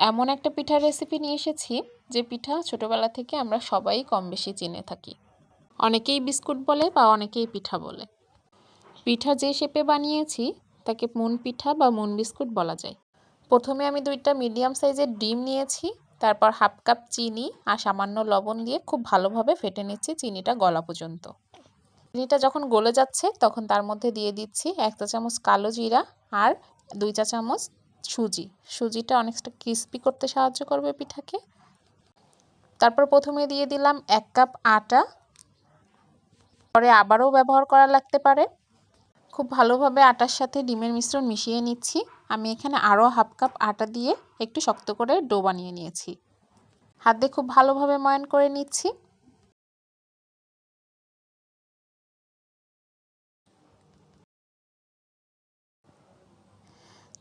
এমন একটা পিঠার রেসিপি নিয়ে এসেছি যে পিঠা ছোটোবেলা থেকে আমরা সবাই কম বেশি চিনে থাকি। অনেকেই বিস্কুট বলে বা অনেকেই পিঠা বলে। পিঠা যে শেপে বানিয়েছি, তাকে মুন পিঠা বা মুন বিস্কুট বলা যায়। প্রথমে আমি দুইটা মিডিয়াম সাইজের ডিম নিয়েছি, তারপর হাফ কাপ চিনি আর সামান্য লবণ দিয়ে খুব ভালোভাবে ফেটে নিচ্ছি চিনিটা গলা পর্যন্ত। চিনিটা যখন গলে যাচ্ছে, তখন তার মধ্যে দিয়ে দিচ্ছি এক চা চামচ কালো জিরা আর দুই চা চামচ সুজি। সুজিটা অনেকটা ক্রিস্পি করতে সাহায্য করবে পিঠাকে। তারপর প্রথমে দিয়ে দিলাম এক কাপ আটা। পরে আবারও ব্যবহার করা লাগতে পারে। খুব ভালোভাবে আটার সাথে ডিমের মিশ্রণ মিশিয়ে নিচ্ছি। আমি এখানে আরও হাফ কাপ আটা দিয়ে একটু শক্ত করে ডো বানিয়ে নিয়েছি। হাত খুব ভালোভাবে ময়ন করে নিচ্ছি।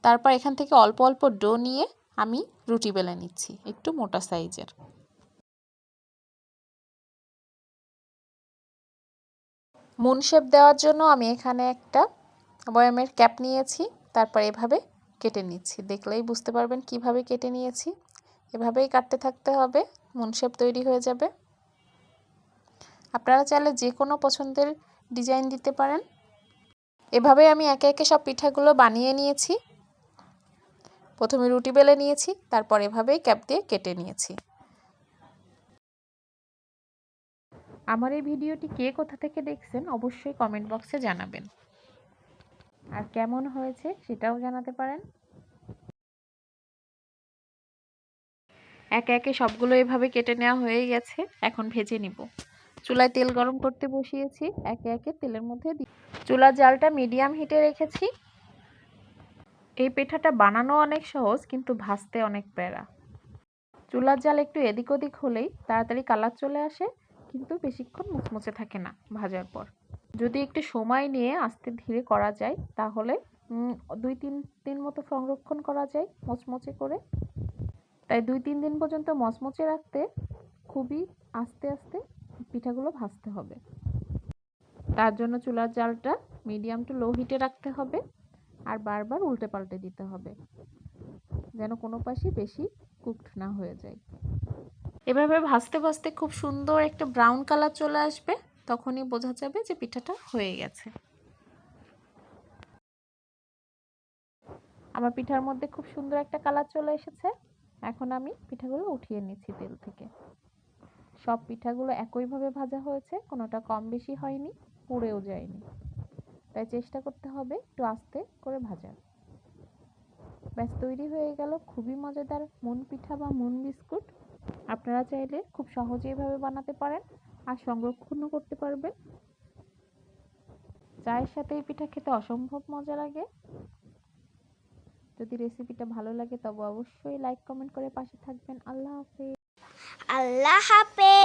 তারপর এখান থেকে অল্প অল্প ডো নিয়ে আমি রুটি বেলে নিচ্ছি, একটু মোটা সাইজের। মুন শেপ দেওয়ার জন্য আমি এখানে একটা বয়ামের ক্যাপ নিয়েছি, তারপর এভাবে কেটে নিচ্ছি। দেখলেই বুঝতে পারবেন কীভাবে কেটে নিয়েছি। এভাবেই কাটতে থাকতে হবে, মুন শেপ তৈরি হয়ে যাবে। আপনারা চাইলে যে কোনো পছন্দের ডিজাইন দিতে পারেন। এভাবে আমি একে একে সব পিঠাগুলো বানিয়ে নিয়েছি। প্রথমে রুটি বেলে নিয়েছি, তারপর এভাবেই ক্যাপ দিয়ে কেটে নিয়েছি। আমার এই ভিডিওটি কে কোথা থেকে দেখছেন অবশ্যই কমেন্ট বক্সে জানাবেন। আর কেমন হয়েছে সেটাও জানাতে পারেন। একে একে সবগুলো এভাবে কেটে নেওয়া হয়ে গেছে, এখন ভেজে নিব। চুলায় তেল গরম করতে বসিয়েছি, একে একে তেলের মধ্যে দিই চুলার জালটা মিডিয়াম হিটে রেখেছি। এই পিঠাটা বানানো অনেক সহজ, কিন্তু ভাজতে অনেক প্যারা। চুলার জাল একটু এদিক ওদিক হলেই তাড়াতাড়ি কালার চলে আসে, কিন্তু বেশিক্ষণ মুচমুচে থাকে না ভাজার পর। যদি একটু সময় নিয়ে আস্তে ধীরে করা যায়, তাহলে দুই তিন দিন মতো সংরক্ষণ করা যায় মচমচে করে। তাই দুই তিন দিন পর্যন্ত মচমচে রাখতে খুবই আস্তে আস্তে পিঠাগুলো ভাজতে হবে। তার জন্য চুলার জালটা মিডিয়াম টু লো হিটে রাখতে হবে। আর বারবার উল্টে পাল্টে দিতে হবে, যেন কোনো পাশে বেশি কুকড না হয়ে যায়। এভাবে ভাজতে ভাজতে খুব সুন্দর একটা ব্রাউন কালার চলে আসবে, তখনই বোঝা যাবে যে পিঠাটা হয়ে গেছে। আমার পিঠার মধ্যে খুব সুন্দর একটা কালার চলে এসেছে। এখন আমি পিঠাগুলো উঠিয়ে নিচ্ছি তেল থেকে। সব পিঠাগুলো একইভাবে ভাজা হয়েছে, কোনোটা কম বেশি হয়নি, পুড়েও যায়নি। তাই চেষ্টা করতে হবে একটু আস্তে করে ভাজার। ব্যাস, তৈরি হয়ে গেল খুবই মজাদার মুন পিঠা বা মুন বিস্কুট। আপনারা চাইলে খুব সহজে এভাবে বানাতে পারেন আর সংরক্ষণও করতে পারবেন। চায়ের সাথে এই পিঠা খেতে অসম্ভব মজা লাগে। যদি রেসিপিটা ভালো লাগে তবে অবশ্যই লাইক, কমেন্ট করে পাশে থাকবেন। আল্লাহ হাফেজ। আল্লাহ হাফেজ।